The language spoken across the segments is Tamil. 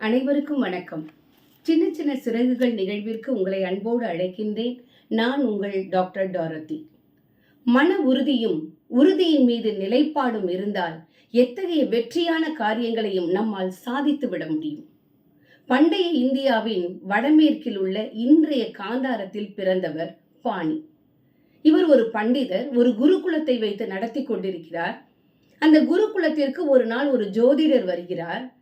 அனைவருக்கும் வணக்கம். சின்ன சின்ன சிறகுகள் நிகழ்விற்கு உங்களை அன்போடு அழைக்கின்றேன். நான் உங்கள் டாக்டர் டாரதி மன உறுதியும் உறுதியின் மீது நிலைப்பாடும் இருந்தால் எத்தகைய வெற்றியான காரியங்களையும் நம்மால் சாதித்து விட முடியும்? பண்டைய இந்தியாவின் வடமேற்கில் உள்ள இன்றைய காந்தாரத்தில் பிறந்தவர் பாணி. இவர் ஒரு பண்டிதர் ஒரு குருகுலத்தை வைத்து நடத்தி கொண்டிருக்கிறார். அந்த குருகுலத்திற்கு ஒரு நாள் ஒரு ஜோதிடர் வருகிறார்.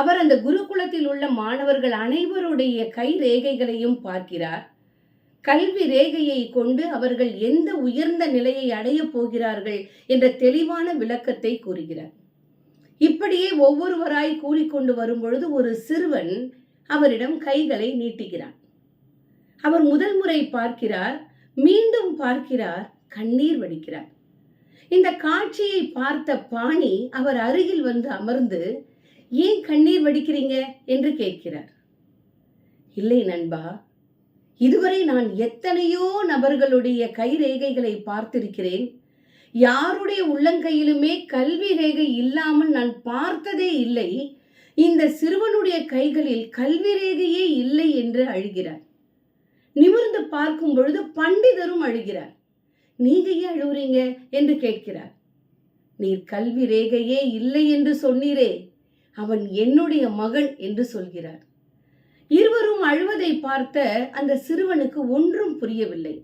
அவர் அந்த குருகுலத்தில் உள்ள மாணவர்கள் அனைவருடைய கை ரேகைகளையும் பார்க்கிறார். கல்வி ரேகையை கொண்டு அவர்கள் எந்த உயர்ந்த நிலையை அடையப் போகிறார்கள் என்ற தெளிவான விளக்கத்தை கூறுகிறார். இப்படியே ஒவ்வொருவராய் கூறிக்கொண்டு வரும்பொழுது ஒரு சிறுவன் அவரிடம் கைகளை நீட்டுகிறான் அவர் முதல் முறை பார்க்கிறார் மீண்டும் பார்க்கிறார் கண்ணீர் வடிக்கிறார். இந்த காட்சியை பார்த்த பாணி அவர் அருகில் வந்து அமர்ந்து ஏன் கண்ணீர் வடிக்கிறீங்க என்று கேட்கிறார். இல்லை நண்பா இதுவரை நான் எத்தனையோ நபர்களுடைய கை ரேகைகளை பார்த்திருக்கிறேன். யாருடைய உள்ளங்கையிலுமே கல்வி ரேகை இல்லாமல் நான் பார்த்ததே இல்லை. இந்த சிறுவனுடைய கைகளில் கல்வி ரேகையே இல்லை என்று அழுகிறார். நிமிர்ந்து பார்க்கும் பொழுது பண்டிதரும் அழுகிறார். நீங்க ஏன் அழுகுறீங்க என்று கேட்கிறார். நீர் கல்வி ரேகையே இல்லை என்று சொன்னீரே. அவன் என்னுடைய மகள் என்று சொல்கிறார். இருவரும் அழுவதை பார்த்த அந்த சிறுவனுக்கு ஒன்றும் புரியவில்லை.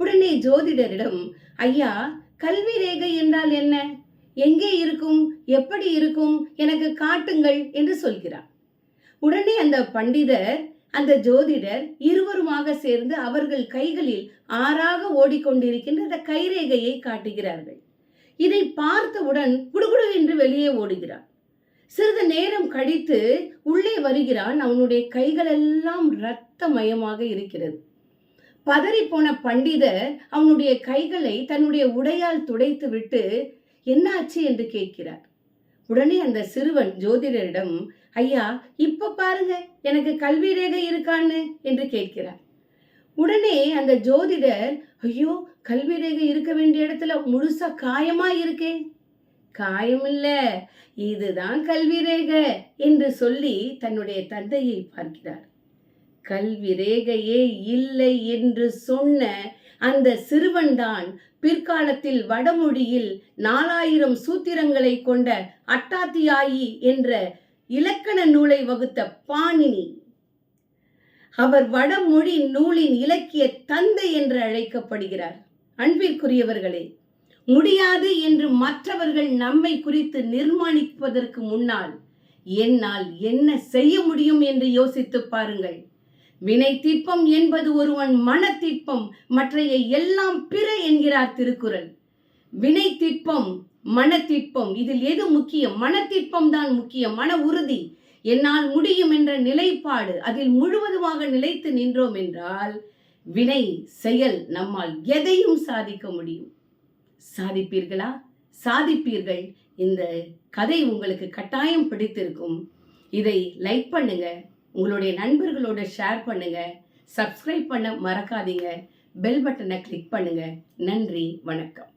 உடனே ஜோதிடரிடம் ஐயா கல்வி ரேகை என்றால் என்ன? எங்கே இருக்கும்? எப்படி இருக்கும்? எனக்கு காட்டுங்கள் என்று சொல்கிறார். உடனே அந்த பண்டிதர் அந்த ஜோதிடர் இருவருமாக சேர்ந்து அவர்கள் கைகளில் ஆறாக ஓடிக்கொண்டிருக்கின்ற அந்த கைரேகையை காட்டுகிறார்கள். இதை பார்த்தவுடன் குடுகுடு என்று வெளியே ஓடுகிறார். சிறிது நேரம் கழித்து உள்ளே வருகிறான். அவனுடைய கைகளெல்லாம் இரத்தமயமாக இருக்கிறது. பதறிப்போன பண்டிதர் அவனுடைய கைகளை தன்னுடைய உடையால் துடைத்து விட்டு என்னாச்சு? என்று கேட்கிறார். உடனே அந்த சிறுவன் ஜோதிடரிடம் ஐயா இப்ப பாருங்க எனக்கு கல்வி ரேகை இருக்கான்னு? என்று கேட்கிறார். உடனே அந்த ஜோதிடர் ஐயோ கல்வி ரேகை இருக்க வேண்டிய இடத்துல முழுசா காயமா இருக்கே. காயமில்ல. இதுதான் கல்விரேக என்று சொல்லி தன்னுடைய தந்தையை பார்க்கிறார். கல்வி ரேகையே இல்லை என்று சொன்ன அந்த சிறுவன்தான் பிற்காலத்தில் வடமொழியில் நாலாயிரம் சூத்திரங்களை கொண்ட அட்டாத்தியாயி என்ற இலக்கண நூலை வகுத்த பாணினி. அவர் வடமொழி நூலின் இலக்கிய தந்தை என்று அழைக்கப்படுகிறார். அன்பிற்குரியவர்களே முடியாது என்று மற்றவர்கள் நம்மை குறித்து நிர்மாணிப்பதற்கு முன்னால் என்னால் என்ன செய்ய முடியும் என்று யோசித்து பாருங்கள். வினை திட்பம் என்பது ஒருவன் மனத்திற்பம் மற்றைய எல்லாம் பிற என்கிறார் திருக்குறள். வினை திட்பம் மனத்திற்பம் இதில் எது முக்கியம்? மனத்திற்பம் தான் முக்கியம் மன உறுதி. என்னால் முடியும் என்ற நிலைப்பாடு அதில் முழுவதுமாக நிலைத்து நின்றோம் என்றால் வினை செயல் நம்மால் எதையும் சாதிக்க முடியும். சாதிப்பீர்களா? சாதிப்பீர்கள். இந்த கதை உங்களுக்கு கட்டாயம் பிடித்திருக்கும். இதை லைக் பண்ணுங்க. உங்களுடைய நண்பர்களோட ஷேர் பண்ணுங்க. சப்ஸ்கிரைப் பண்ண மறக்காதீங்க. பெல் பட்டனை கிளிக் பண்ணுங்க. நன்றி. வணக்கம்.